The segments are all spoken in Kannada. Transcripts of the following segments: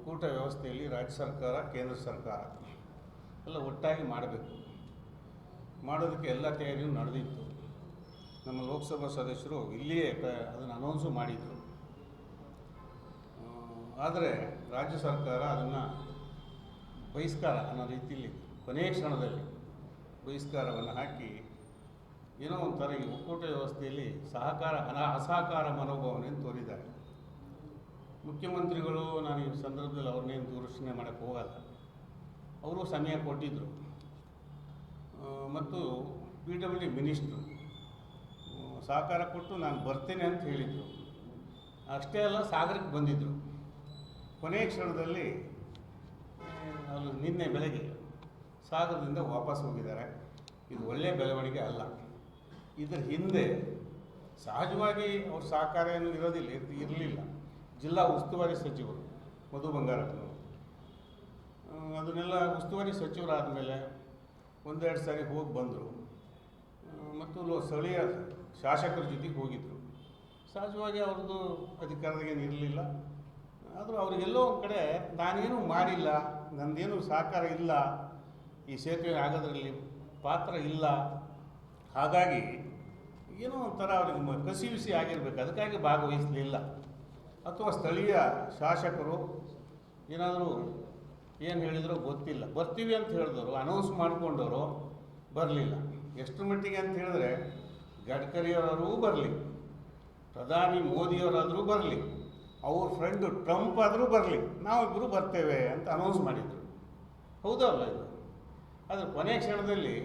ಒಕ್ಕೂಟ ವ್ಯವಸ್ಥೆಯಲ್ಲಿ ರಾಜ್ಯ ಸರ್ಕಾರ, ಕೇಂದ್ರ ಸರ್ಕಾರ ಎಲ್ಲ ಒಟ್ಟಾಗಿ ಮಾಡಬೇಕು. ಮಾಡೋದಕ್ಕೆ ಎಲ್ಲ ತಯಾರಿಯೂ ನಡೆದಿತ್ತು. ನಮ್ಮ ಲೋಕಸಭಾ ಸದಸ್ಯರು ಇಲ್ಲಿಯೇ ಅದನ್ನು ಅನೌನ್ಸು ಮಾಡಿದರು. ಆದರೆ ರಾಜ್ಯ ಸರ್ಕಾರ ಅದನ್ನು ಬಹಿಷ್ಕಾರ ಅನ್ನೋ ರೀತಿಯಲ್ಲಿ ಕೊನೆಯ ಕ್ಷಣದಲ್ಲಿ ಬಹಿಷ್ಕಾರವನ್ನು ಹಾಕಿ ಏನೋ ಒಂಥರ ಈ ಒಕ್ಕೂಟ ವ್ಯವಸ್ಥೆಯಲ್ಲಿ ಸಹಕಾರ, ಅನ, ಅಸಹಕಾರ ಮನೋಭಾವನೆಯನ್ನು ತೋರಿದ್ದಾರೆ. ಮುಖ್ಯಮಂತ್ರಿಗಳು, ನಾನು ಈ ಸಂದರ್ಭದಲ್ಲಿ ಅವ್ರನ್ನೇನು ದೂರದರ್ಶನ ಮಾಡೋಕ್ಕೆ ಹೋಗಲ್ಲ. ಅವರು ಸಮಯ ಕೊಟ್ಟಿದ್ದರು ಮತ್ತು ಪಿ ಡಬ್ಲ್ಯೂ ಮಿನಿಸ್ಟ್ರು ಸಹಕಾರ ಕೊಟ್ಟು ನಾನು ಬರ್ತೇನೆ ಅಂತ ಹೇಳಿದರು. ಅಷ್ಟೇ ಅಲ್ಲ, ಸಾಗರಕ್ಕೆ ಬಂದಿದ್ದರು ಕೊನೆಯ ಕ್ಷಣದಲ್ಲಿ ಅಲ್ಲಿ ನಿನ್ನೆ ಬೆಳಗ್ಗೆ ಸಾಗರದಿಂದ ವಾಪಸ್ ಹೋಗಿದ್ದಾರೆ. ಇದು ಒಳ್ಳೆಯ ಬೆಳವಣಿಗೆ ಅಲ್ಲ. ಇದರ ಹಿಂದೆ ಸಹಜವಾಗಿ ಅವ್ರ ಸಹಕಾರ ಏನು ಇರೋದಿಲ್ಲ, ಇರಲಿಲ್ಲ. ಜಿಲ್ಲಾ ಉಸ್ತುವಾರಿ ಸಚಿವರು, ಮಧು ಬಂಗಾರಪ್ಪನವರು ಅದನ್ನೆಲ್ಲ ಉಸ್ತುವಾರಿ ಸಚಿವರಾದ ಮೇಲೆ ಒಂದೆರಡು ಸಾರಿ ಹೋಗಿ ಬಂದರು. ಮತ್ತು ಲೋ- ಸ್ಥಳೀಯ ಶಾಸಕರ ಜೊತೆಗೆ ಹೋಗಿದ್ದರು ಸಹಜವಾಗಿ ಅವ್ರದ್ದು ಅಧಿಕಾರದಾಗೇನು ಇರಲಿಲ್ಲ. ಆದರೂ ಅವ್ರಿಗೆಲ್ಲೋ ಒಂದು ಕಡೆ, ನಾನೇನು ಮಾಡಿಲ್ಲ, ನಂದೇನು ಸಹಕಾರ ಇಲ್ಲ, ಈ ಸೇತುವೆ ಆಗೋದ್ರಲ್ಲಿ ಪಾತ್ರ ಇಲ್ಲ. ಹಾಗಾಗಿ ಏನೋ ಒಂಥರ ಅವ್ರಿಗೆ ಮ- ಕಸಿವಿಸಿ ಆಗಿರ್ಬೇಕು. ಅದಕ್ಕಾಗಿ ಭಾಗವಹಿಸಲಿಲ್ಲ. ಅಥವಾ ಸ್ಥಳೀಯ ಶಾಸಕರು ಏನಾದರೂ ಏನು ಹೇಳಿದ್ರು ಗೊತ್ತಿಲ್ಲ. ಬರ್ತೀವಿ ಅಂತ ಹೇಳಿದವರು ಅನೌನ್ಸ್ ಮಾಡಿಕೊಂಡವರು ಬರಲಿಲ್ಲ. ಎಷ್ಟು ಮಟ್ಟಿಗೆ ಅಂತ ಹೇಳಿದ್ರೆ ಗಡ್ಕರಿಯವರಾದರೂ ಬರಲಿ, ಪ್ರಧಾನಿ ಮೋದಿಯವರಾದರೂ ಬರಲಿ, ಅವ್ರ ಫ್ರೆಂಡು ಟ್ರಂಪ್ ಆದರೂ ಬರಲಿ ನಾವಿಬ್ಬರು ಬರ್ತೇವೆ ಅಂತ ಅನೌನ್ಸ್ ಮಾಡಿದರು. ಹೌದಲ್ಲ ಇದು? ಆದರೆ ಕೊನೆ ಕ್ಷಣದಲ್ಲಿ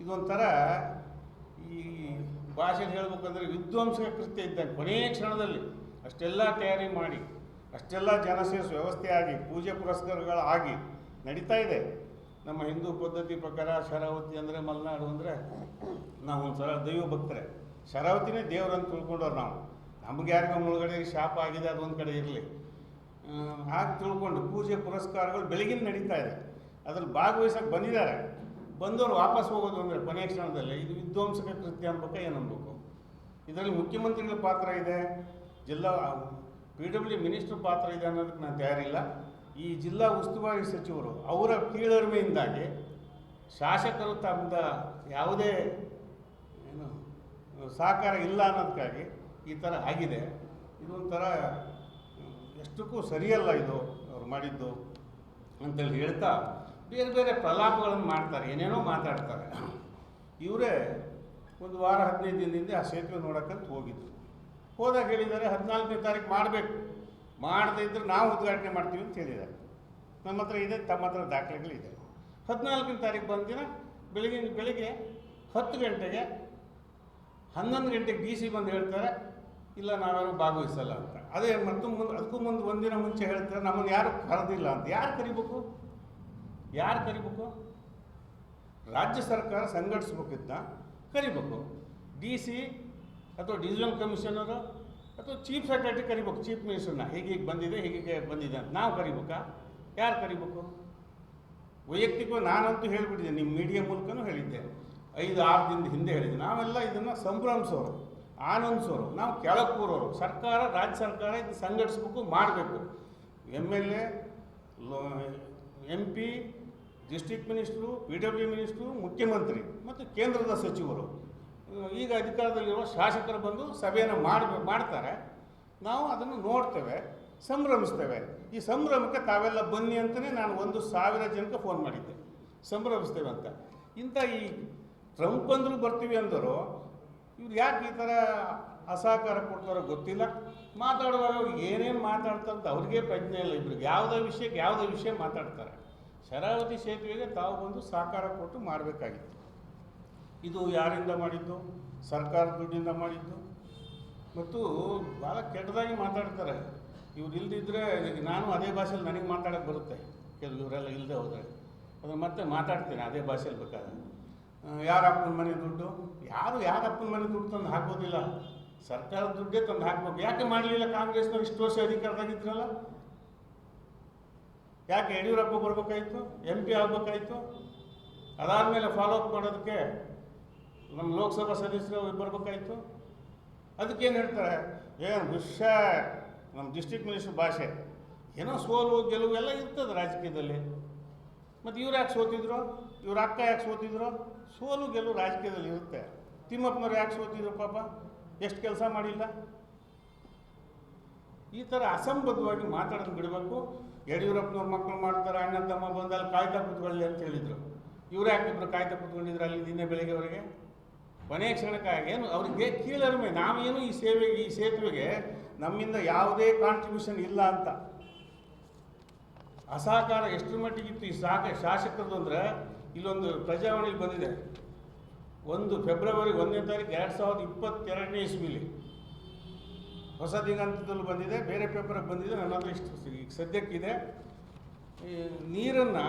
ಇದೊಂಥರ ಈ ಭಾಷೆ ಹೇಳಬೇಕಂದ್ರೆ ವಿದ್ವಾಂಸಕ ಕೃತ್ಯ ಇದ್ದಂಗೆ ಕೊನೆಯ ಕ್ಷಣದಲ್ಲಿ. ಅಷ್ಟೆಲ್ಲ ತಯಾರಿ ಮಾಡಿ, ಅಷ್ಟೆಲ್ಲ ಜನ ಸೇರಿಸುವ ವ್ಯವಸ್ಥೆ ಆಗಿ ಪೂಜೆ ಪುರಸ್ಕಾರಗಳಾಗಿ ನಡೀತಾ ಇದೆ. ನಮ್ಮ ಹಿಂದೂ ಪದ್ಧತಿ ಪ್ರಕಾರ ಶರಾವತಿ ಅಂದರೆ ಮಲೆನಾಡು ಅಂದರೆ ನಾವು ಒಂದು ಸಲ ದೈವ ಭಕ್ತರೆ. ಶರಾವತಿನೇ ದೇವ್ರಂತ ತಿಳ್ಕೊಂಡವ್ರು ನಾವು. ನಮ್ಗೆ ಯಾರಿಗೋ ಒಳಗಡೆ ಶಾಪ ಆಗಿದೆ, ಅದೊಂದು ಕಡೆ ಇರಲಿ. ಹಾಗೆ ತಿಳ್ಕೊಂಡು ಪೂಜೆ ಪುರಸ್ಕಾರಗಳು ಬೆಳಗಿನ ನಡೀತಾ ಇದೆ. ಅದ್ರಲ್ಲಿ ಭಾಗವಹಿಸೋಕ್ಕೆ ಬಂದಿದ್ದಾರೆ. ಬಂದವರು ವಾಪಸ್ ಹೋಗೋದು ಅಂದರೆ ಕೊನೆಯ ಕ್ಷಣದಲ್ಲಿ ಇದು ವಿಧ್ವಂಸಕ ಕೃತ್ಯ ಅನ್ಬೇಕು ಏನು ಅನ್ಬೇಕು ಇದರಲ್ಲಿ ಮುಖ್ಯಮಂತ್ರಿಗಳ ಪಾತ್ರ ಇದೆ. ಜಿಲ್ಲಾ ಪಿ ಡಬ್ಲ್ಯೂ ಮಿನಿಸ್ಟ್ರ್ ಪಾತ್ರ ಇದೆ ಅನ್ನೋದಕ್ಕೆ ನಾನು ತಯಾರಿಲ್ಲ. ಈ ಜಿಲ್ಲಾ ಉಸ್ತುವಾರಿ ಸಚಿವರು ಅವರ ಕೀಳರಿಮೆಯಿಂದಾಗಿ ಶಾಸಕರು ತಮ್ಮ ಯಾವುದೇ ಏನು, ಸಹಕಾರ ಇಲ್ಲ ಅನ್ನೋದಕ್ಕಾಗಿ ಈ ಥರ ಆಗಿದೆ. ಇದೊಂಥರ ಎಷ್ಟಕ್ಕೂ ಸರಿಯಲ್ಲ ಇದು ಅವ್ರು ಮಾಡಿದ್ದು ಅಂತೇಳಿ ಹೇಳ್ತಾ ಬೇರೆ ಬೇರೆ ಪ್ರಲಾಪಗಳನ್ನು ಮಾಡ್ತಾರೆ, ಏನೇನೋ ಮಾತಾಡ್ತಾರೆ. ಇವರೇ ಒಂದು ವಾರ ಹದಿನೈದು ದಿನದಿಂದ ಆ ಸೇತುವೆ ನೋಡೋಕ್ಕಂತ ಹೋಗಿದ್ರು. ಹೋದಾಗ ಹೇಳಿದ್ದಾರೆ, ಹದಿನಾಲ್ಕನೇ ತಾರೀಕು ಮಾಡಬೇಕು. ಮಾಡದೇ ಇದ್ದರೆ ನಾವು ಉದ್ಘಾಟನೆ ಮಾಡ್ತೀವಿ ಅಂತ ಹೇಳಿದ್ದಾರೆ. ನಮ್ಮ ಹತ್ರ ಇದೆ, ತಮ್ಮ ಹತ್ರ ದಾಖಲೆಗಳಿದೆ. ಹದಿನಾಲ್ಕನೇ ತಾರೀಕು ಬಂದಿನ ಬೆಳಗಿನ ಬೆಳಿಗ್ಗೆ ಹತ್ತು ಗಂಟೆಗೆ ಹನ್ನೊಂದು ಗಂಟೆಗೆ ಡಿ ಸಿ ಬಂದು ಹೇಳ್ತಾರೆ, ಇಲ್ಲ ನಾವ್ಯಾರು ಭಾಗವಹಿಸಲ್ಲ ಅಂತ. ಅದೇ ಮತ್ತು ಮುಂದೆ, ಅದಕ್ಕೂ ಮುಂದೆ ಒಂದಿನ ಮುಂಚೆ ಹೇಳ್ತಾರೆ, ನಮ್ಮನ್ನು ಯಾರು ಕರೆದಿಲ್ಲ ಅಂತ. ಯಾರು ಕರಿಬೇಕು? ಯಾರು ಕರಿಬೇಕು? ರಾಜ್ಯ ಸರ್ಕಾರ ಸಂಘಟಿಸ್ಬೇಕಿದ್ದ ಕರಿಬೇಕು. ಡಿ ಸಿ ಅಥವಾ ಡಿವಿಷನಲ್ ಕಮಿಷನರು ಅಥವಾ ಚೀಫ್ ಸೆಕ್ರೆಟರಿ ಕರಿಬೇಕು, ಚೀಫ್ ಮಿನಿಸ್ಟರ್ನ. ಹೀಗೆ ಹೀಗೆ ಬಂದಿದೆ ಹೀಗೆ ಬಂದಿದೆ ಅಂತ. ನಾವು ಕರಿಬೇಕಾ? ಯಾರು ಕರಿಬೇಕು? ವೈಯಕ್ತಿಕವಾಗಿ ನಾನಂತೂ ಹೇಳಿಬಿಟ್ಟಿದ್ದೆ ನಿಮ್ಮ ಮೀಡಿಯಾ ಮೂಲಕನೂ ಹೇಳಿದ್ದೆ. ಐದು, ಆರು ದಿನದ ಹಿಂದೆ ಹೇಳಿದ್ದೆ. ನಾವೆಲ್ಲ ಇದನ್ನು ಸಂಭ್ರಮಿಸೋರು, ಆನಂದಿಸೋರು. ನಾವು ಕೆಳಗೆ ಕೂರೋರು ಸರ್ಕಾರ, ರಾಜ್ಯ ಸರ್ಕಾರ ಇದು ಸಂಘಟಿಸ್ಬೇಕು, ಮಾಡಬೇಕು. M L A M P, district minister, P W minister, ಮುಖ್ಯಮಂತ್ರಿ, ಮತ್ತು ಕೇಂದ್ರದ ಸಚಿವರು. ಈಗ ಅಧಿಕಾರದಲ್ಲಿರುವ ಶಾಸಕರು ಬಂದು ಸಭೆಯನ್ನು ಮಾಡ್ಬೇಕು ಮಾಡ್ತಾರೆ. ನಾವು ಅದನ್ನು ನೋಡ್ತೇವೆ, ಸಂಭ್ರಮಿಸ್ತೇವೆ. ಈ ಸಂಭ್ರಮಕ್ಕೆ ತಾವೆಲ್ಲ ಬನ್ನಿ ಅಂತಲೇ ನಾನು ಒಂದು ಸಾವಿರ ಜನಕ್ಕೆ ಫೋನ್ ಮಾಡಿದ್ದೆ. ಸಂಭ್ರಮಿಸ್ತೇವೆ ಅಂತ. ಇಂಥ ಈ ಟ್ರಂಪ್ ಅಂದರೂ ಬರ್ತೀವಿ ಅಂದರು ಇವ್ರು ಯಾಕೆ ಈ ಥರ ಅಸಹಕಾರ ಕೊಡ್ತಾರೋ ಗೊತ್ತಿಲ್ಲ. ಮಾತಾಡುವಾಗ ಅವ್ರು ಏನೇನು ಮಾತಾಡ್ತಾರೆ ಅಂತ ಅವ್ರಿಗೆ ಪ್ರಜ್ಞೆ ಇಲ್ಲ. ಇಬ್ರಿಗೆ ಯಾವುದೇ ವಿಷಯಕ್ಕೆ ಯಾವುದೇ ವಿಷಯ ಮಾತಾಡ್ತಾರೆ. ಶರಾವತಿ ಸೇತುವೆಗೆ ತಾವು ಬಂದು ಸಹಕಾರ ಕೊಟ್ಟು ಮಾಡಬೇಕಾಗಿತ್ತು ಇದು ಯಾರಿಂದ ಮಾಡಿದ್ದು? ಸರ್ಕಾರ ದುಡ್ಡಿಂದ ಮಾಡಿದ್ದು? ಮತ್ತು ಭಾಳ ಕೆಟ್ಟದಾಗಿ ಮಾತಾಡ್ತಾರೆ. ಇವ್ರು ಇಲ್ದಿದ್ರೆ ನಾನು ಅದೇ ಭಾಷೆಯಲ್ಲಿ ನನಗೆ ಮಾತಾಡೋಕ್ಕೆ ಬರುತ್ತೆ. ಕೆಲವು ಇವರೆಲ್ಲ ಇಲ್ಲದೆ ಹೋದರೆ. ಅದು ಮತ್ತೆ ಮಾತಾಡ್ತೀನಿ, ಅದೇ ಭಾಷೆಯಲ್ಲಿ ಬೇಕಾದ್ರೆ. ಯಾರು ಯಾರ ಅಪ್ಪನ ಮನೆ ದುಡ್ಡು? ಯಾರು ಯಾರ ಅಪ್ಪನ ಮನೆ ದುಡ್ಡು ತಂದು ಹಾಕೋದಿಲ್ಲ ಸರ್ಕಾರದ ದುಡ್ಡೇ ತಂದು ಹಾಕ್ಬೇಕು. ಯಾಕೆ ಮಾಡಲಿಲ್ಲ ಕಾಂಗ್ರೆಸ್ನವ್ರು? ಇಷ್ಟು ವರ್ಷ ಅಧಿಕಾರದಾಗಿದ್ರಲ್ಲ ಯಾಕೆ ಯಡಿಯೂರಪ್ಪ ಬರಬೇಕಾಯಿತು? ಎಂ ಪಿ ಆಗ್ಬೇಕಾಯ್ತು? ಅದಾದಮೇಲೆ ಫಾಲೋ ಅಪ್ ಮಾಡೋದಕ್ಕೆ ನಮ್ಮ ಲೋಕಸಭಾ ಸದಸ್ಯರು ಬರ್ಬೇಕಾಯ್ತು ಅದಕ್ಕೇನು ಹೇಳ್ತಾರೆ? ಏನು ವಿಷ್ಯ ನಮ್ಮ ಡಿಸ್ಟಿಕ್ ಮಿನಿಸ್ಟರ್ ಭಾಷೆ. ಏನೋ ಸೋಲು, ಗೆಲುವು ಎಲ್ಲ ಇರ್ತದೆ ರಾಜಕೀಯದಲ್ಲಿ. ಮತ್ತು ಇವ್ರು ಯಾಕೆ ಸೋತಿದ್ರು? ಇವ್ರ ಅಕ್ಕ ಯಾಕೆ ಸೋತಿದ್ರು? ಸೋಲು, ಗೆಲುವು ರಾಜಕೀಯದಲ್ಲಿ ಇರುತ್ತೆ. ತಿಮ್ಮಪ್ಪನವ್ರು ಯಾಕೆ ಸೋತಿದ್ರು ಪಾಪ? ಎಷ್ಟು ಕೆಲಸ ಮಾಡಿಲ್ಲ? ಈ ಥರ ಅಸಂಬದ್ಧವಾಗಿ ಮಾತಾಡೋದು ಬಿಡಬೇಕು. ಯಡಿಯೂರಪ್ಪನವ್ರ ಮಕ್ಕಳು ಮಾಡ್ತಾರೆ ಅಣ್ಣ ತಮ್ಮ ಬಂದು ಅಲ್ಲಿ ಕಾಯ್ತಾ ಕೂತ್ಕೊಳ್ಳಿ ಅಂತ ಹೇಳಿದರು. ಇವ್ರು ಯಾಕೆ ಇಬ್ಬರು ಕಾಯ್ತಾ ಕೂತ್ಕೊಂಡಿದ್ರು ಅಲ್ಲಿ ದಿನ ಬೆಳಿಗ್ಗೆವರೆಗೆ ಕೊನೆಯ ಕ್ಷಣಕ್ಕಾಗಿ ಏನು ಅವ್ರಿಗೆ ಕೀಳರಿಮೆ, ನಾವೇನು ಈ ಸೇವೆಗೆ, ಈ ಸೇತುವೆಗೆ ನಮ್ಮಿಂದ ಯಾವುದೇ ಕಾಂಟ್ರಿಬ್ಯೂಷನ್ ಇಲ್ಲ ಅಂತ. ಅಸಹಕಾರ ಎಷ್ಟರ ಮಟ್ಟಿಗಿತ್ತು ಈ ಸಾಕ ಶಾಸಕರದ್ದು ಅಂದರೆ ಇಲ್ಲೊಂದು ಪ್ರಜಾವಾಣಿಲಿ ಬಂದಿದೆ. ಒಂದು ಫೆಬ್ರವರಿ ಒಂದನೇ ತಾರೀಕು ಎರಡು ಸಾವಿರದ ಇಪ್ಪತ್ತೆರಡನೇ ಇಸ್ವಿಲಿ. ಹೊಸ ದಿಗಂತದಲ್ಲಿ ಬಂದಿದೆ, ಬೇರೆ ಪೇಪರಿಗೆ ಬಂದಿದೆ ನನ್ನ ಇಷ್ಟು ಈಗ ಸದ್ಯಕ್ಕಿದೆ. ನೀರನ್ನು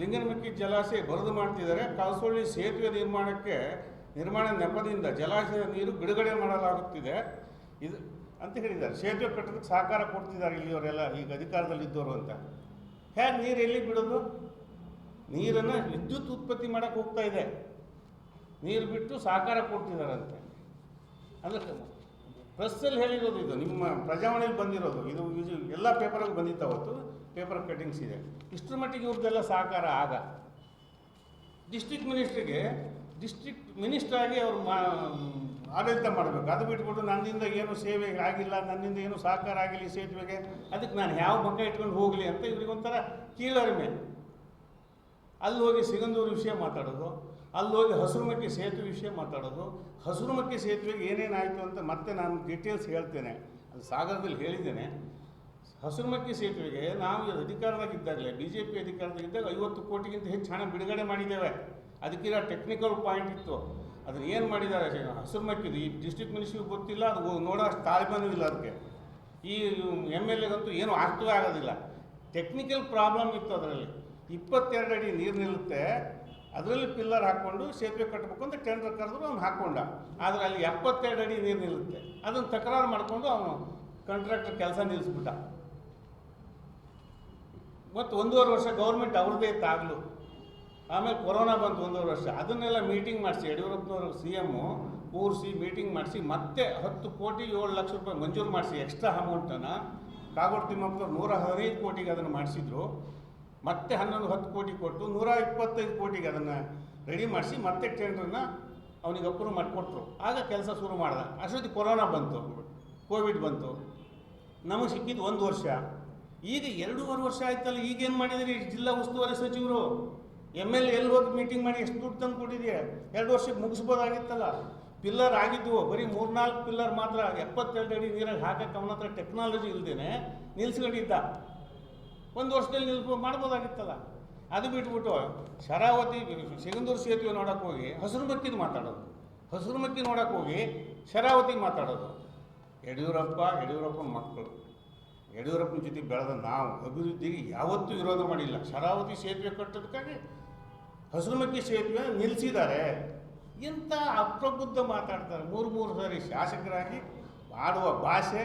ಲಿಂಗನಮಕ್ಕಿ ಜಲಾಶಯ ಬರದು ಮಾಡ್ತಿದ್ದಾರೆ. ಕಳಸೊಳ್ಳಿ ಸೇತುವೆ ನಿರ್ಮಾಣಕ್ಕೆ ನಿರ್ಮಾಣ ನೆಪದಿಂದ ಜಲಾಶಯದ ನೀರು ಬಿಡುಗಡೆ ಮಾಡಲಾಗುತ್ತಿದೆ. ಇದು ಅಂತ ಹೇಳಿದ್ದಾರೆ. ಸೇತುವೆ ಕಟ್ಟೋದಕ್ಕೆ ಸಹಕಾರ ಕೊಡ್ತಿದ್ದಾರೆ ಇಲ್ಲಿಯವರೆಲ್ಲ, ಈಗ ಅಧಿಕಾರದಲ್ಲಿದ್ದವರು ಅಂತ. ಹೇಗೆ ನೀರು ಎಲ್ಲಿ ಬಿಡೋದು? ನೀರನ್ನು ವಿದ್ಯುತ್ ಉತ್ಪತ್ತಿ ಮಾಡಕ್ಕೆ ಹೋಗ್ತಾ ಇದೆ. ನೀರು ಬಿಟ್ಟು ಸಹಕಾರ ಕೊಡ್ತಿದ್ದಾರಂತೆ. ಅಂದರೆ ಪ್ರೆಸ್ಸಲ್ಲಿ ಹೇಳಿರೋದು ಇದು. ನಿಮ್ಮ ಪ್ರಜಾವಾಣಿಯಲ್ಲಿ ಬಂದಿರೋದು. ಇದು ಇದು ಎಲ್ಲ ಪೇಪರಲ್ಲಿ ಬಂದಿತ್ತು ಅವತ್ತು. ಪೇಪರ್ ಕಟ್ಟಿಂಗ್ಸ್ ಇದೆ. ಇಷ್ಟರ ಮಟ್ಟಿಗೆ ಇವ್ರದ್ದೆಲ್ಲ ಸಹಕಾರ ಆಗ. ಡಿಸ್ಟ್ರಿಕ್ಟ್ ಮಿನಿಸ್ಟ್ರಿಗೆ ಡಿಸ್ಟ್ರಿಕ್ಟ್ ಮಿನಿಸ್ಟರ್ ಅವರು ಮಾ ಆಡಳಿತ ಮಾಡಬೇಕು. ಅದು ಬಿಟ್ಬಿಟ್ಟು ನನ್ನಿಂದ ಏನು ಸೇವೆ ಆಗಿಲ್ಲ, ನನ್ನಿಂದ ಏನು ಸಹಕಾರ ಆಗಿಲ್ಲ ಸೇತುವೆಗೆ, ಅದಕ್ಕೆ ನಾನು ಯಾವ ಮಗ ಇಟ್ಕೊಂಡು ಹೋಗಲಿ ಅಂತ ಇವ್ರಿಗೊಂಥರ ಕೀಳರಿಮೆ. ಅಲ್ಲಿ ಹೋಗಿ ಸಿಗಂದೂರು ವಿಷಯ ಮಾತಾಡೋದು, ಅಲ್ಲಿ ಹೋಗಿ ಹಸುರುಮಕ್ಕಿ ಸೇತುವೆ ವಿಷಯ ಮಾತಾಡೋದು, ಹಸುರುಮಕ್ಕಿ ಸೇತುವೆಗೆ ಏನೇನಾಯಿತು ಅಂತ ಮತ್ತೆ ನಾನು ಡೀಟೇಲ್ಸ್ ಹೇಳ್ತೇನೆ. ಅದು ಸಾಗರದಲ್ಲಿ ಹೇಳಿದ್ದೇನೆ. ಹಸುರುಮಕ್ಕಿ ಸೇತುವೆಗೆ ನಾವು ಅಧಿಕಾರದಾಗಿದ್ದಾಗಲೇ ಬಿ ಜೆ ಪಿ ಅಧಿಕಾರದಾಗಿದ್ದಾಗ ಐವತ್ತು ಕೋಟಿಗಿಂತ ಹೆಚ್ಚು ಹಣ ಬಿಡುಗಡೆ ಮಾಡಿದ್ದೇವೆ. ಅದಕ್ಕಿರೋ ಟೆಕ್ನಿಕಲ್ ಪಾಯಿಂಟ್ ಇತ್ತು. ಅದನ್ನ ಏನು ಮಾಡಿದ್ದಾರೆ ಹಸುರುಮಕ್ಕಿದು ಈ ಡಿಸ್ಟ್ರಿಕ್ಟ್ ಮಿನಿಸ್ಟ್ರಿಗೆ ಗೊತ್ತಿಲ್ಲ, ಅದು ನೋಡೋ ಅಷ್ಟು ಇಲ್ಲ ಅದಕ್ಕೆ. ಈ ಎಂ ಎಲ್ ಎಗಂತೂ ಏನೂ ಅರ್ಥವೇ ಆಗೋದಿಲ್ಲ. ಟೆಕ್ನಿಕಲ್ ಪ್ರಾಬ್ಲಮ್ ಇತ್ತು ಅದರಲ್ಲಿ. ಇಪ್ಪತ್ತೆರಡು ಅಡಿ ನೀರು ನಿಲ್ಲುತ್ತೆ. ಅದರಲ್ಲಿ ಪಿಲ್ಲರ್ ಹಾಕ್ಕೊಂಡು ಸೇತುವೆ ಕಟ್ಟಬೇಕು ಅಂತ ಟೆಂಡರ್ ಕರೆದ್ರು, ಅವ್ನು ಹಾಕ್ಕೊಂಡ ಆದರೆ ಅಲ್ಲಿ ಎಪ್ಪತ್ತೆರಡು ಅಡಿ ನೀರು ನಿಲ್ಲುತ್ತೆ. ಅದನ್ನು ತಕರಾರು ಮಾಡಿಕೊಂಡು ಅವನು ಕಾಂಟ್ರಾಕ್ಟರ್ ಕೆಲಸ ನಿಲ್ಲಿಸ್ಬಿಟ್ಟ ಮತ್ತು ಒಂದೂವರೆ ವರ್ಷ ಗೌರ್ಮೆಂಟ್ ಅವ್ರದ್ದೇ ಇತ್ತು ಆಮೇಲೆ ಕೊರೋನಾ ಬಂತು ಒಂದೂವರೆ ವರ್ಷ. ಅದನ್ನೆಲ್ಲ ಮೀಟಿಂಗ್ ಮಾಡಿಸಿ, ಯಡಿಯೂರಪ್ಪನವರು ಸಿ ಎಮ್ಮು ಕೂರಿಸಿ ಮೀಟಿಂಗ್ ಮಾಡಿಸಿ, ಮತ್ತೆ ಹತ್ತು ಕೋಟಿ ಏಳು ಲಕ್ಷ ರೂಪಾಯಿ ಮಂಜೂರು ಮಾಡಿಸಿ ಎಕ್ಸ್ಟ್ರಾ ಅಮೌಂಟನ್ನು ಕಾಗೋಡು ತಿಮ್ಮಪ್ಪನವ್ರು ನೂರ ಹದಿನೈದು ಕೋಟಿಗೆ ಅದನ್ನು ಮಾಡಿಸಿದ್ರು. ಮತ್ತೆ ಹನ್ನೊಂದು ಹತ್ತು ಕೋಟಿ ಕೊಟ್ಟು ನೂರ ಇಪ್ಪತ್ತೈದು ಕೋಟಿಗೆ ಅದನ್ನು ರೆಡಿ ಮಾಡಿಸಿ, ಮತ್ತೆ ಟೆಂಡ್ರನ್ನ ಅವನಿಗೆ ಅಪ್ರೂವ್ ಮಾಡಿಕೊಟ್ರು. ಆಗ ಕೆಲಸ ಶುರು ಮಾಡ್ದೆ. ಅಷ್ಟೊತ್ತಿಗೆ ಕೊರೋನಾ ಬಂತು. ಕೋವಿಡ್ ಬಂತು. ನಮಗೆ ಸಿಕ್ಕಿದ್ದು ಒಂದು ವರ್ಷ. ಈಗ ಎರಡೂವರೆ ವರ್ಷ ಆಯ್ತಲ್ಲ, ಈಗೇನು ಮಾಡಿದಿರಿ ಜಿಲ್ಲಾ ಉಸ್ತುವಾರಿ ಸಚಿವರು? ಎಂ ಎಲ್ ಎಲ್ಲಿ ಹೋಗಿ ಮೀಟಿಂಗ್ ಮಾಡಿ ಎಷ್ಟು ದುಡ್ಡು ತಂದು ಕೊಟ್ಟಿದೆಯಾ? ಎರಡು ವರ್ಷಕ್ಕೆ ಮುಗಿಸ್ಬೋದಾಗಿತ್ತಲ್ಲ. ಪಿಲ್ಲರ್ ಆಗಿದ್ದು ಬರೀ ಮೂರ್ನಾಲ್ಕು ಪಿಲ್ಲರ್ ಮಾತ್ರ, ಎಪ್ಪತ್ತೆರಡು ಅಡಿ ನೀರಾಗಿ ಹಾಕಕ್ಕೆ ಅವನ ಹತ್ರ ಟೆಕ್ನಾಲಜಿ ಇಲ್ದೇನೆ ನಿಲ್ಸ್ಕೊಂಡಿದ್ದ. ಒಂದು ವರ್ಷದಲ್ಲಿ ನಿಲ್ಬೋ ಮಾಡ್ಬೋದಾಗಿತ್ತಲ್ಲ. ಅದು ಬಿಟ್ಬಿಟ್ಟು ಶರಾವತಿ, ಸಿಗಂದೂರು ಸೇತುವೆ ನೋಡಕ್ಕೆ ಹೋಗಿ ಹಸಿರು ಮಕ್ಕಿದ್ ಮಾತಾಡೋದು. ಹಸಿರು ಮಕ್ಕಿ ನೋಡಕ್ಕೆ ಹೋಗಿ ಶರಾವತಿ ಮಾತಾಡೋದು. ಯಡಿಯೂರಪ್ಪ ಯಡಿಯೂರಪ್ಪನ ಮಕ್ಕಳು ಯಡಿಯೂರಪ್ಪನ ಜೊತೆ ಬೆಳೆದ ನಾವು ಅಭಿವೃದ್ಧಿಗೆ ಯಾವತ್ತೂ ವಿರೋಧ ಮಾಡಿಲ್ಲ. ಶರಾವತಿ ಸೇತುವೆ ಕಟ್ಟೋದಕ್ಕಾಗಿ ಹಸಿರುಮಕ್ಕಿ ಸೇತುವೆ ನಿಲ್ಲಿಸಿದ್ದಾರೆ ಇಂಥ ಅಪ್ರಬುದ್ಧ ಮಾತಾಡ್ತಾರೆ. ಮೂರು ಮೂರು ಸಾರಿ ಶಾಸಕರಾಗಿ ಆಡುವ ಭಾಷೆ.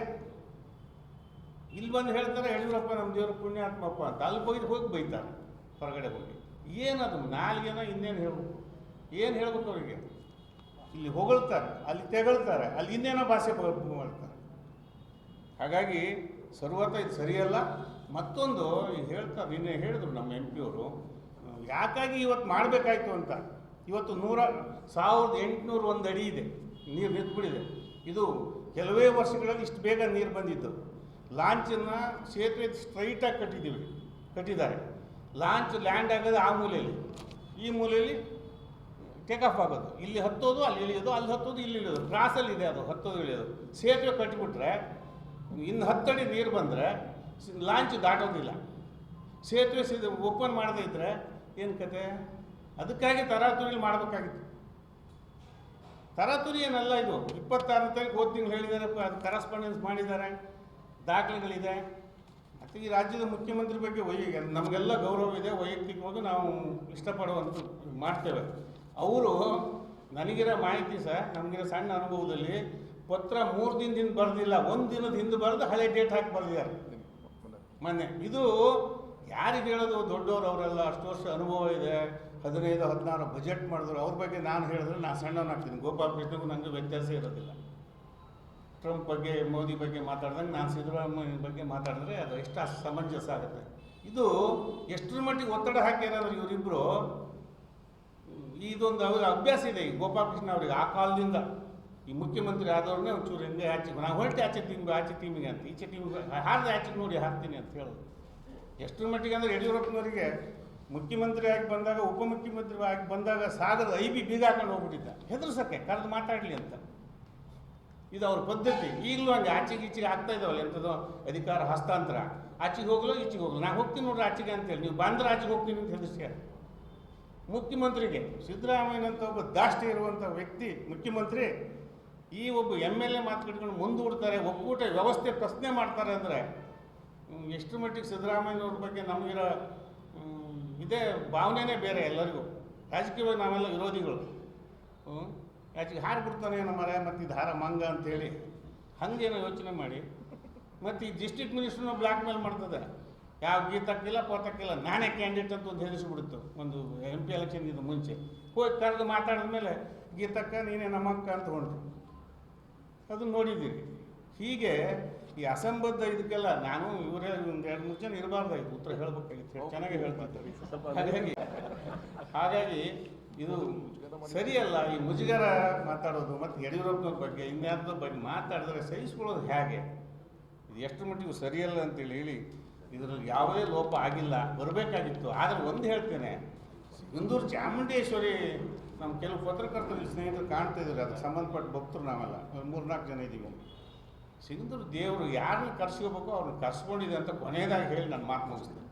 ಇಲ್ಲಿ ಬಂದು ಹೇಳ್ತಾರೆ, ಯಡಿಯೂರಪ್ಪ ನಮ್ಮ ದೇವ್ರ ಪುಣ್ಯಾತ್ಮಪ್ಪ ಅಂತ. ಅಲ್ಲಿ ಹೋಗಿ ಹೋಗಿ ಬೈತಾರೆ ಹೊರಗಡೆ ಹೋಗಿ. ಏನದು? ನಾಲ್ಗೇನೋ ಇನ್ನೇನು ಹೇಳ್ಬೇಕು? ಏನು ಹೇಳ್ಬೇಕು ಅವರಿಗೆ? ಇಲ್ಲಿ ಹೊಗಳ್ತಾರೆ, ಅಲ್ಲಿ ತೆಗಳ್ತಾರೆ, ಅಲ್ಲಿ ಇನ್ನೇನೋ ಭಾಷೆ ಮಾಡ್ತಾರೆ. ಹಾಗಾಗಿ ಸರ್ವತ ಇದು ಸರಿಯಲ್ಲ. ಮತ್ತೊಂದು ಹೇಳ್ತಾರೆ ನಿನ್ನೆ ಹೇಳಿದ್ರು ನಮ್ಮ ಎಂ ಪಿಯವರು ಯಾಕಾಗಿ ಇವತ್ತು ಮಾಡಬೇಕಾಯ್ತು ಅಂತ? ಇವತ್ತು ನೂರ, ಸಾವಿರದ ಎಂಟುನೂರು ಒಂದು ಅಡಿ ಇದೆ. ನೀರು ನಿಂತ್ಬಿಟ್ಟಿದೆ. ಇದು ಕೆಲವೇ ವರ್ಷಗಳಲ್ಲಿ ಇಷ್ಟು ಬೇಗ ನೀರು ಬಂದಿದ್ದು. ಲಾಂಚನ್ನು ಸೇತುವೆ ಸ್ಟ್ರೈಟಾಗಿ ಕಟ್ಟಿದ್ದೀವಿ, ಕಟ್ಟಿದ್ದಾರೆ. ಲಾಂಚ್ ಲ್ಯಾಂಡ್ ಆಗೋದು ಆ ಮೂಲೆಯಲ್ಲಿ. ಈ ಮೂಲೆಯಲ್ಲಿ ಟೇಕ್ ಆಫ್ ಆಗೋದು. ಇಲ್ಲಿ ಹತ್ತೋದು, ಅಲ್ಲಿ ಇಳಿಯೋದು, ಅಲ್ಲಿ ಹತ್ತೋದು, ಇಲ್ಲಿ ಇಳಿಯೋದು. ಕ್ರಾಸಲ್ಲಿ ಇದೆ ಅದು, ಹತ್ತೋದು, ಇಳಿಯೋದು. ಸೇತುವೆ ಕಟ್ಟಿಬಿಟ್ರೆ ಇನ್ನು ಹತ್ತಡಿ ನೀರು ಬಂದರೆ ಲಾಂಚ್ ದಾಟೋದಿಲ್ಲ. ಸೇತುವೆ ಓಪನ್ ಮಾಡದೇ ಇದ್ದರೆ ಏನು ಕತೆ? ಅದಕ್ಕಾಗಿ ತರಾತುರಿಲಿ ಮಾಡಬೇಕಾಗಿತ್ತು. ತರಾತುರಿ ಏನಲ್ಲ ಇದು? ಇಪ್ಪತ್ತಾರನೇ ತಾರೀಕು ಹೋದ ತಿಂಗಳು ಹೇಳಿದ್ದಾರೆ, ಅದು ಕರೆಸ್ಪಾಂಡೆನ್ಸ್ ಮಾಡಿದ್ದಾರೆ, ದಾಖಲೆಗಳಿದೆ. ಮತ್ತು ಈ ರಾಜ್ಯದ ಮುಖ್ಯಮಂತ್ರಿ ಬಗ್ಗೆ ವೈ ನಮಗೆಲ್ಲ ಗೌರವ ಇದೆ, ವೈಯಕ್ತಿಕವಾಗಿ ನಾವು ಇಷ್ಟಪಡುವಂಥ ಮಾಡ್ತೇವೆ. ಅವರು ನನಗಿರೋ ಮಾಹಿತಿ ಸರ್, ನಮಗಿರೋ ಸಣ್ಣ ಅನುಭವದಲ್ಲಿ ಪತ್ರ ಮೂರು ದಿನದಿಂದ ಬರೆದಿಲ್ಲ, ಒಂದು ದಿನದ ಹಿಂದೆ ಬರೆದು ಹಳೆ ಡೇಟ್ ಹಾಕಿ ಬರೆದಿದ್ದಾರೆ. ಮೊನ್ನೆ. ಇದು ಯಾರಿಗೆ ಹೇಳೋದು ದೊಡ್ಡವರು ಅವರೆಲ್ಲ ಅಷ್ಟು ವರ್ಷ ಅನುಭವ ಇದೆ, ಹದಿನೈದು, ಹದಿನಾರು ಬಜೆಟ್ ಮಾಡಿದ್ರು. ಅವ್ರ ಬಗ್ಗೆ ನಾನು ಹೇಳಿದ್ರೆ ನಾನು ಸಣ್ಣವನಾಗ್ತೀನಿ ಗೋಪಾಲ್ ಕೃಷ್ಣಗೂ ನನಗೆ ವ್ಯತ್ಯಾಸ ಇರೋದಿಲ್ಲ. ಟ್ರಂಪ್ ಬಗ್ಗೆ, ಮೋದಿ ಬಗ್ಗೆ ಮಾತಾಡ್ದಂಗೆ ನಾನು ಸಿದ್ದರಾಮಯ್ಯ ಬಗ್ಗೆ ಮಾತಾಡಿದ್ರೆ ಅದು ಎಷ್ಟು ಸಮಂಜಸ ಆಗುತ್ತೆ. ಇದು ಎಷ್ಟರ ಮಟ್ಟಿಗೆ ಒತ್ತಡ ಹಾಕಿರೋದ್ರೆ ಇವರಿಬ್ಬರು ಇದೊಂದು ಅವ್ರ ಅಭ್ಯಾಸ ಇದೆ ಈ ಗೋಪಾಲಕೃಷ್ಣ ಅವರಿಗೆ ಆ ಕಾಲದಿಂದ. ಈ ಮುಖ್ಯಮಂತ್ರಿ ಆದವ್ರನ್ನೇ ಒಂಚೂರು ಹೆಂಗೆ ಆಚೆ, ನಾವು ಹೊರಟೆ ಆಚೆ ಟೀಮ್ಗೆ ಆಚೆ ಟೀಮಿಗೆ ಅಂತ. ಈಚೆ ಟೀಮ್ಗೆ ಹಾರ್ದೆ ಆಚೆ ನೋಡಿ ಹಾಕ್ತೀನಿ ಅಂತ ಹೇಳೋದು. ಎಷ್ಟರ ಮಟ್ಟಿಗೆ ಅಂದರೆ ಯಡಿಯೂರಪ್ಪನವರಿಗೆ ಮುಖ್ಯಮಂತ್ರಿ ಆಗಿ ಬಂದಾಗ, ಉಪಮುಖ್ಯಮಂತ್ರಿ ಆಗಿ ಬಂದಾಗ ಸಾಗರದ ಐ ಬಿ ಬೀಗ ಹಾಕೊಂಡು ಹೋಗ್ಬಿಟ್ಟಿದ್ದ. ಹೆದರ್ಸಕ್ಕೆ, ಕರೆದು ಮಾತಾಡಲಿ ಅಂತ. ಇದು ಅವ್ರ ಪದ್ಧತಿ. ಈಗಲೂ ಹಂಗೆ ಆಚೆಗೆ ಈಚೆಗೆ ಆಗ್ತಾ ಇದಾವಲ್ಲ ಎಂಥದ್ದು ಅಧಿಕಾರ ಹಸ್ತಾಂತರ. ಆಚೆಗೆ ಹೋಗ್ಲು, ಈಚೆಗೆ ಹೋಗ್ಲು. ನಾನು ಹೋಗ್ತೀನಿ ನೋಡ್ರಿ ಆಚೆಗೆ ಅಂತೇಳಿ ನೀವು ಬಂದ್ರೆ ಆಚೆಗೆ ಹೋಗ್ತೀನಿ ಅಂತ ಹೆದರ್ಸ್ಯಾರ ಮುಖ್ಯಮಂತ್ರಿಗೆ. ಸಿದ್ದರಾಮಯ್ಯನಂತ ಒಬ್ಬ ದಾಷ್ಟಿ ಇರುವಂಥ ವ್ಯಕ್ತಿ, ಮುಖ್ಯಮಂತ್ರಿ, ಈ ಒಬ್ಬ ಎಂ ಎಲ್ ಎ ಮಾತುಕಟ್ಕೊಂಡು ಮುಂದೂಡ್ತಾರೆ, ಒಕ್ಕೂಟ ವ್ಯವಸ್ಥೆ ಪ್ರಶ್ನೆ ಮಾಡ್ತಾರೆ ಅಂದರೆ ಎಷ್ಟು ಮಟ್ಟಿಗೆ ಸಿದ್ದರಾಮಯ್ಯನವ್ರ ಬಗ್ಗೆ ನಮಗಿರೋ ಇದೇ ಭಾವನೆನೇ ಬೇರೆ ಎಲ್ಲರಿಗೂ. ರಾಜಕೀಯವಾಗಿ ನಾವೆಲ್ಲ ವಿರೋಧಿಗಳು? ಆಚೆಗೆ ಹಾರು ಬಿಡ್ತಾನೆ ಏನೋ ಮರ ಮತ್ತು ಇದು ಹಾರ ಮಂಗ ಅಂತೇಳಿ ಹಂಗೇನೋ ಯೋಚನೆ ಮಾಡಿ. ಮತ್ತು ಈ ಡಿಸ್ಟಿಕ್ ಮಿನಿಸ್ಟ್ರನ್ನ ಬ್ಲ್ಯಾಕ್ ಮೇಲ್ ಮಾಡ್ತದೆ. ಯಾವ ಗೀತಕ್ಕಿಲ್ಲ ಪೋತಕ್ಕಿಲ್ಲ ನಾನೇ ಕ್ಯಾಂಡಿಡೇಟ್ ಅಂತ ಒಂದು ಹೇಳಿಸ್ಬಿಡ್ತು ಒಂದು ಎಂ ಪಿ ಎಲೆಕ್ಷನ್ಗಿಂತ ಮುಂಚೆ. ಹೋಗಿ ಕರೆದು ಮಾತಾಡಿದ ಮೇಲೆ ಗೀತಕ್ಕ ನೀನೇ ನಮ್ಮಕ್ಕ ಅಂತ ಹೊಂಟು. ಅದನ್ನು ನೋಡಿದ್ದೀರಿ. ಹೀಗೆ ಈ ಅಸಂಬದ್ಧ ಇದಕ್ಕೆಲ್ಲ ನಾನು ಇವರೇ ಒಂದು ಎರಡು ಮೂರು ಜನ ಇರಬಾರ್ದಾಯ್ತು. ಉತ್ತರ ಹೇಳ್ಬೇಕಾಗಿತ್ತು. ಹೇಳಿ ಚೆನ್ನಾಗಿ ಹೇಳ್ತಿದ್ದಾರೆ ಹಾಗಾಗಿ ಹಾಗಾಗಿ ಇದು ಸರಿಯಲ್ಲ ಈ ಮುಜುಗರ ಮಾತಾಡೋದು ಮತ್ತು ಯಡಿಯೂರಪ್ಪನವ್ರ ಬಗ್ಗೆ ಇನ್ಯಾರ್ದ್ರ ಬಗ್ಗೆ ಮಾತಾಡಿದ್ರೆ ಸಹಿಸ್ಕೊಳ್ಳೋದು ಹೇಗೆ? ಇದು ಎಷ್ಟು ಮಟ್ಟಿಗೆ ಸರಿಯಲ್ಲ ಅಂತೇಳಿ ಹೇಳಿ ಇದರಲ್ಲಿ ಯಾವುದೇ ಲೋಪ ಆಗಿಲ್ಲ ಬರಬೇಕಾಗಿತ್ತು. ಆದರೆ ಒಂದು ಹೇಳ್ತೇನೆ ಇಂದೂರು ಚಾಮುಂಡೇಶ್ವರಿ ನಮ್ಮ ಕೆಲವು ಪತ್ರಕರ್ತರು ಸ್ನೇಹಿತರು ಕಾಣ್ತಾ ಇದ್ದಾರೆ ಅದಕ್ಕೆ ಸಂಬಂಧಪಟ್ಟ ಭಕ್ತರು ನಾವೆಲ್ಲ. ಒಂದು ಮೂರ್ನಾಲ್ಕು ಜನ ಇದ್ದೀವಿ. ಸಿಂಧೂರು ದೇವರು ಯಾರನ್ನ ಕರ್ಸ್ಕೋಬೇಕು ಅವ್ರನ್ನ ಕರ್ಸ್ಕೊಂಡಿದೆ ಅಂತ ಕೊನೆಯದಾಗಿ ಹೇಳಿ ನನ್ನ ಮಾತು ಮುಗಿಸ್ತೀನಿ.